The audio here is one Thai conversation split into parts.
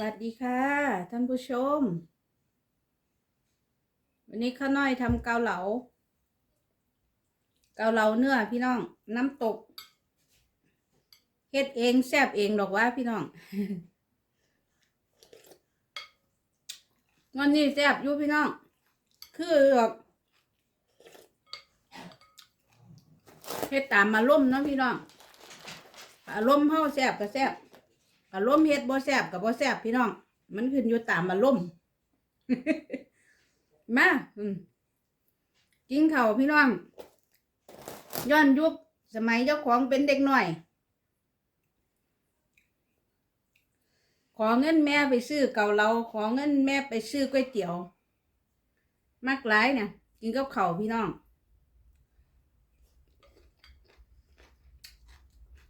วัสดีค่ะ ท่านผู้ชม วันนี้ข้าน้อยทำเกาเหลา เกาเหลาเนื้อพี่น้อง น้ำตกเฮ็ดเองแซบเองดอกว่าพี่น้องวันนี้แซบอยู่พี่น้อง คือแบบเฮ็ดตามมาล่มเนาะพี่น้องอารมณ์เฮาแซบก็แซบ อารมณ์เฮ็ดบ่แซบกับบ่แซบพี่น้อง มันขึ้นอยู่ตามอารมณ์มาอืมกินเข้าพี่น้อง ย้อนยุคสมัยเจ้าของเป็นเด็กหน่อย ขอเงินแม่ไปซื้อเก่าเราขอเงินแม่ไปซื้อก๋วยเตี๋ยว มากหลายเนี่ยกินกับเข้าพี่น้อง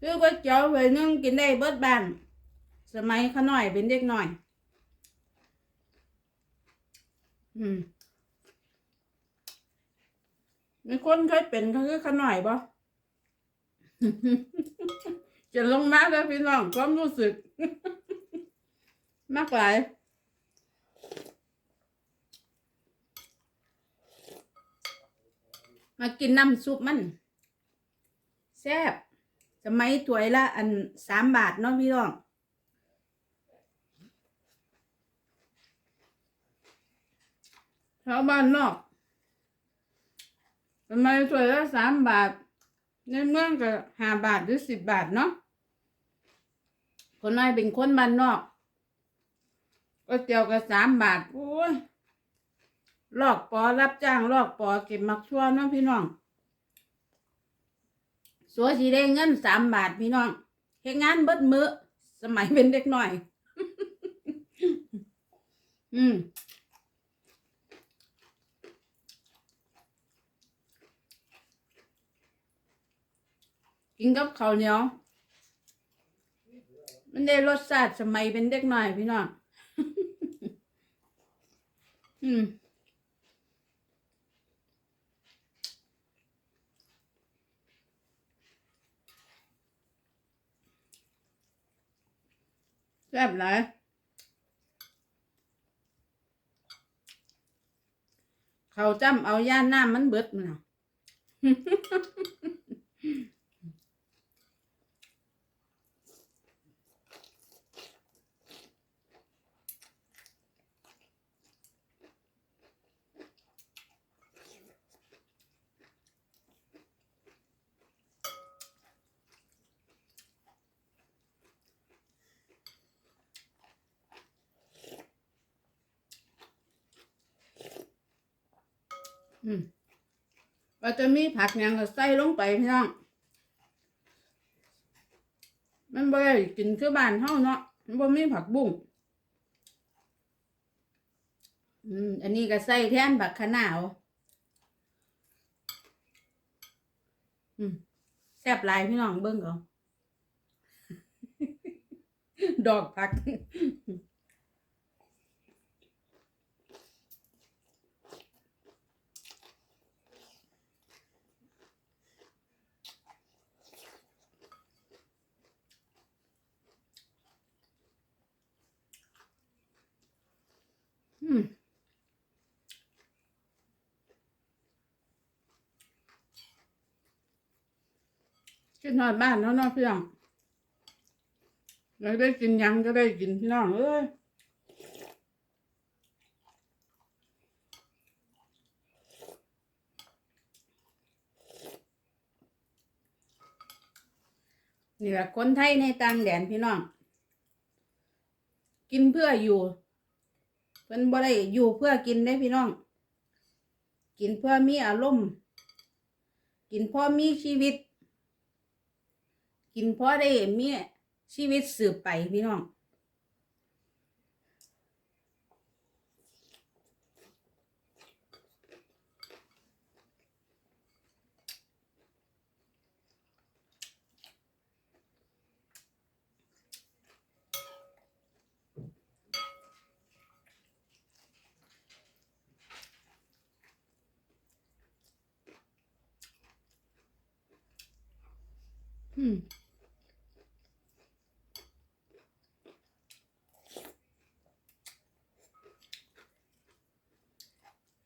ซื้อก๋วยเตี๋ยวไปนึ่งกินได้เบิดบ้าน สมัยเขาหน่อยเป็นเด็กหน่อย อืมมีคนเคยเป็นเขาคือเขาหน่อยบ่จะลงมาแล้วพี่น้องความรู้สึก มากหลายมากินน้ำซุปมันแซ่บสมัยถ้วยละอันสามบาทเนาะพี่น้อง ชาวบ้านนอกทำไมถ้วยละสามบาท ในเมืองก็ห้าบาทหรือสิบบาทเนาะคนน้อยเป็นคนบ้านนอกก๋วยเตี๋ยวก็สามบาทโอ้ยลอกปอรับจ้างลอกปอเก็บมักชั่วเนาะพี่น้องสัวสีได้เงินสามบาทพี่น้องเฮ็ดงานเบิดมือสมัยเป็นเด็กหน่อย อืม กินกับข้าวเหนียว มันได้รสชาติสมัยเป็นเด็กหน่อยพี่น้องอืมแซ่บหลายเขาจำเอาย่านน้ำมันเบิดมันน่ะ อืมก็จะมีผักย่างก็ใส่ลงไปพี่น้อง มันบ่ได้กินคือบ้านเฮาเนาะ มันบ่มีผักบุ้ง อืม อันนี้ก็ใส่แทนผักคะน้าวอืมแซ่บหลายพี่น้องเบิ่งเอา ดอกผัก กินนอนบ้านเนาะเนาะพี่น้องเราได้กินยังก็ได้กินพี่น้องเอ้ยนี่แหละคนไทยในต่างแดนพี่น้อง กินเพื่ออยู่ เพิ่นบ่ได้อยู่เพื่อกินได้พี่น้อง กินเพื่อมีอารมณ์ กินเพื่อมีชีวิต กินเพื่อได้มีชีวิตสืบไปพี่น้อง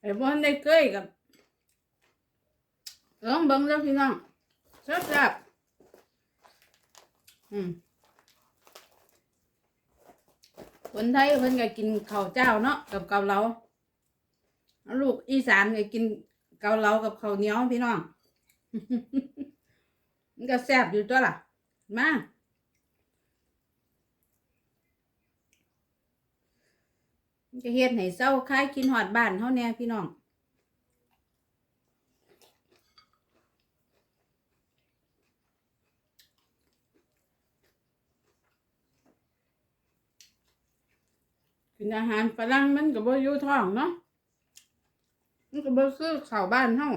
ไอ้บอนได้เกยกับลองบังแล้วพี่น้องชอบจับอืมคนไทยเพิ่นก็กินข้าวเจ้าเนาะกับเกาเหลาลูกอีสานก็กินเกาเหลากับข้าวเหนียวพี่น้อง มันก็แซ่บอยู่ตัวล่ะ มาจะเฮ็ดให้เศร้าคลายกินหอดบ้านเฮาแน่พี่น้อง กินอาหารฝรั่งมันก็บ่อยู่ท้องเนาะ มันก็บ่คือข้าวบ้านเฮา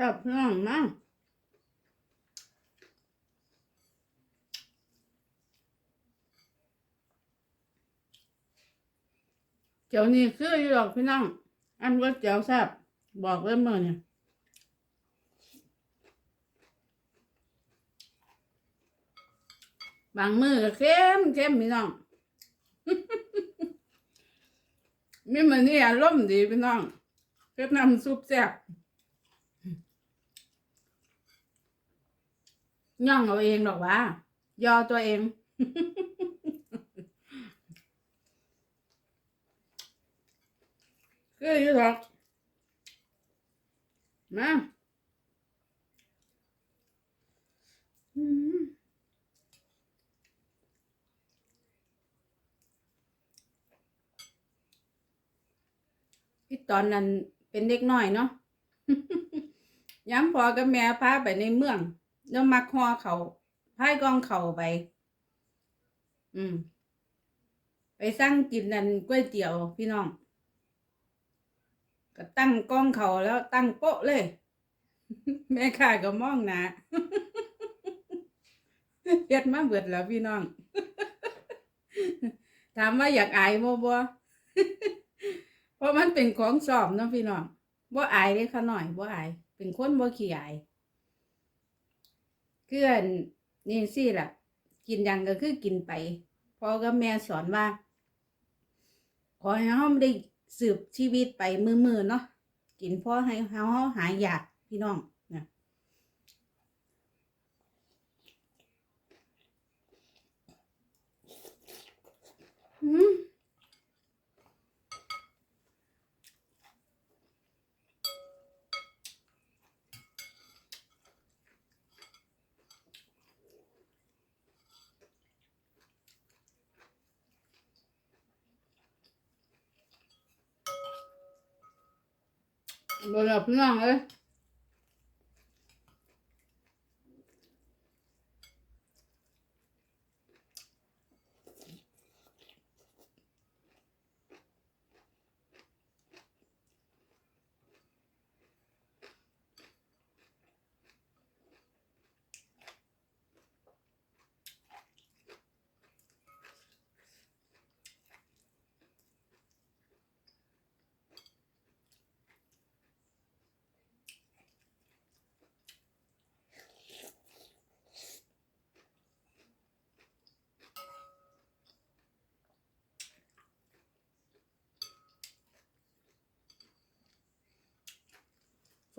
ครับพี่น้องมาเจ้านี่คืออยู่ดอกพี่น้อง อันว่าเจ้าแซ่บบอกเลยมื่อเนี่ยบางมือก็เข้มเข้มพี่น้อง มีมันนี่อารมณ์ดีพี่น้องเก็บน้ำซุปแซ่บ ย่องเอาเองหรอกวะยอตัวเองคือยู่หรอกมาอืมที่ตอนนั้นเป็นเด็กน้อยเนาะย้ำพอกับแม่พาไปในเมือง แล้วมักห่อเขาพายกองเขาไป อืม ไปสั่งกินนั่นก๋วยเตี๋ยวพี่น้อง ก็ตั้งกล้องเขาแล้วตั้งโป๊ะเลย แม่ค้าก็มองหนาเฮ็ดมาเบิดแล้วพี่น้อง ถามว่าอยากอายบ่บ่เพราะมันเป็นของสอบเนาะพี่น้องบ่อายเลยค่ะหน่อยบ่อาย เป็นคนบ่ขี้อาย เพื่อนนี่สิล่ะ กินยังก็คือกินไปพ่อกับแม่สอนว่า ขอให้เฮาได้สืบชีวิตไปมือๆเนาะกินพอให้เฮาหายอยากพี่น้องนะอืม บ่แล้วพี่น้องเอ้ย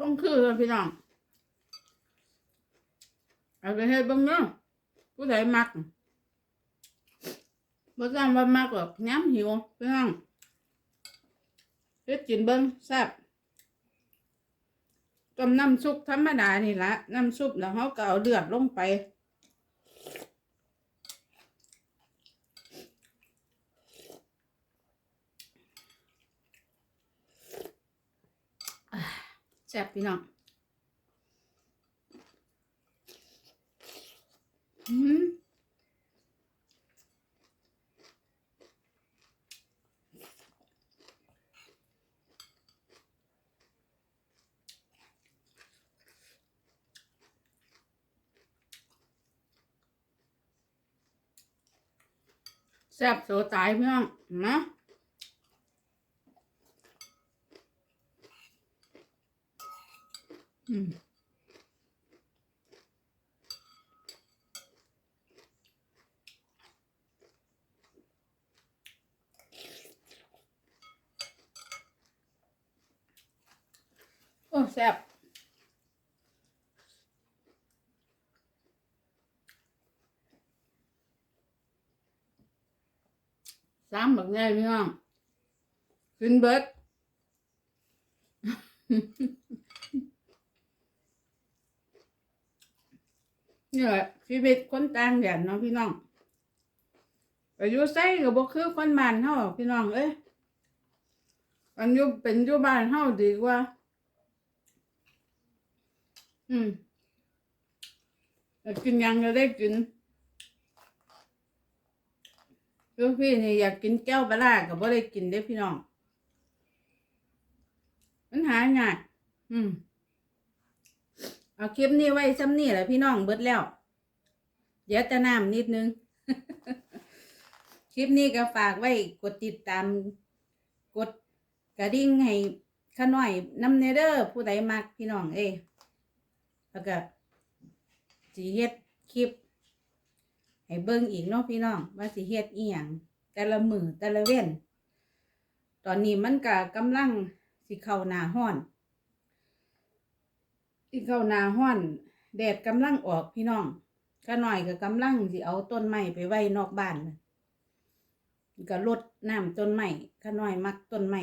ส่งคือเลยพี่น้องเอาไปเห็ดบ้างเนาะผู้ใดมักบ่จำว่ามักหรอกย้ำหิวพี่น้องเฮ็ดกินเบิ้งแซ่บต้มน้ำซุปธรรมดานี่ละน้ำซุปแล้วเขาก็เอาเลือดลงไป แซ่บพี่น้องอืมแซ่บโสตายเพื่อนนะ อืมโอ้แซ่บสามบักใหญ่พี่น้องขึ้นเบิด นี่แหละชีวิตคนต่างแดนเนาะพี่น้องอายุใส่ก็บ่คือคนบ้านเฮาพี่น้องเอ้ยอันอยู่เป็นอยู่บ้านเฮาดีกว่า อืมกินยังก็ได้กินลูกพี่นี่อยากกินแก้วปลาก็บ่ได้กินเด้พี่น้อง มันหาง่ายอืม เอาคลิปนี้ไว้ซ้ำนี่แหละพี่น้องเบิดแล้ว เดี๋ยวจะน้ำนิดนึง คลิปนี้ก็ฝากไว้กดติดตาม กดกระดิ่งให้ข้าน้อยน้ำเนเดอร์ผู้ใดมักพี่น้องเอ้แล้วก็สีเฮ็ดคลิป ให้เบิ่งอีกเนาะพี่น้อง ว่าสิเฮ็ดอีหยังแต่ละมือแต่ละเว้นตอนนี้มันก็กำลังสิเข้าหน้าร้อน ที่เข้านาห้อน แดดกำลังออกพี่น้องก็หน่อยก็กำลังสิเอาต้นไม้ไปไว้นอกบ้านก็ลดน้ำต้นไม้ก็หน่อยมักต้นไม้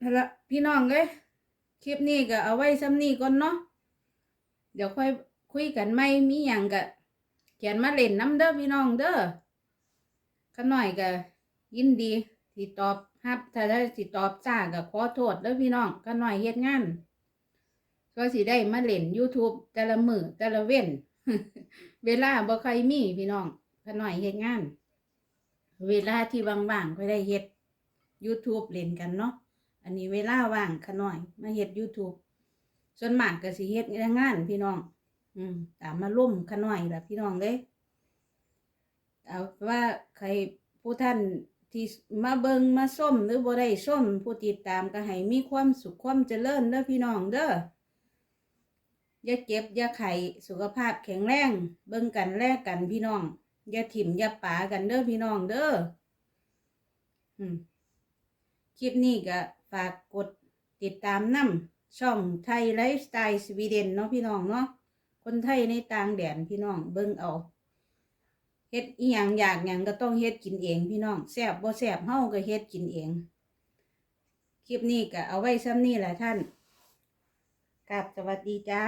นั่นละพี่น้องเอ้ยคลิปนี้ก็เอาไว้ซ้ำนี้ก่อนเนาะเดี๋ยวค่อยคุยกันไม่มีอย่างก็เขียนมาเล่นน้ำเด้อพี่น้องเด้อก็หน่อยก็ยินดีที่ตอบ รับถ้าได้สิตอบจ้าก็ขอโทษเด้อพี่น้องก็หน่อยเฮ็ดงานก็สิได้มาเล่น YouTube แต่ละมือแต่ละเว้น เวลาบ่ค่อยมีพี่น้องก็หน่อยเฮ็ดงาน เวลาที่ว่างๆก็ได้เฮ็ด YouTube เล่นกันเนาะอันนี้เวลาว่างขะหน่อย มาเฮ็ด YouTube ส่วนมากก็สิเฮ็ดงาน พี่น้อง อืมตามมาล่มขะหน่อยล่ะพี่น้องเด้ยเอาว่าใครผู้ท่าน ที่มาเบิงมาส้มหรือบ่ได้ส้มผู้ติดตามก็ให้มีความสุขความเจริญเด้อพี่น้องเด้ออย่าเจ็บอย่าไข้สุขภาพแข็งแรง เบิ่งกันแลกกันพี่น้องอย่าถิ่มอย่าป่ากันเด้อพี่น้องเด้ออืมคลิปนี้ก็ฝากกดติดตามนํช่องไทยไลฟ์สไตล์สวีเดนเนาะพี่น้องเนาะคนไทยในต่างแดนพี่น้องเบิ่งเอา เฮ็ดอีหยังอยากหยังก็ต้องเฮ็ดกินเองพี่น้องแซ่บบ่แซ่บเฮาก็เฮ็ดกินเอง คลิปนี้ก็เอาไว้ซ้ำนี่แหละท่านกลับสวัสดีจ้า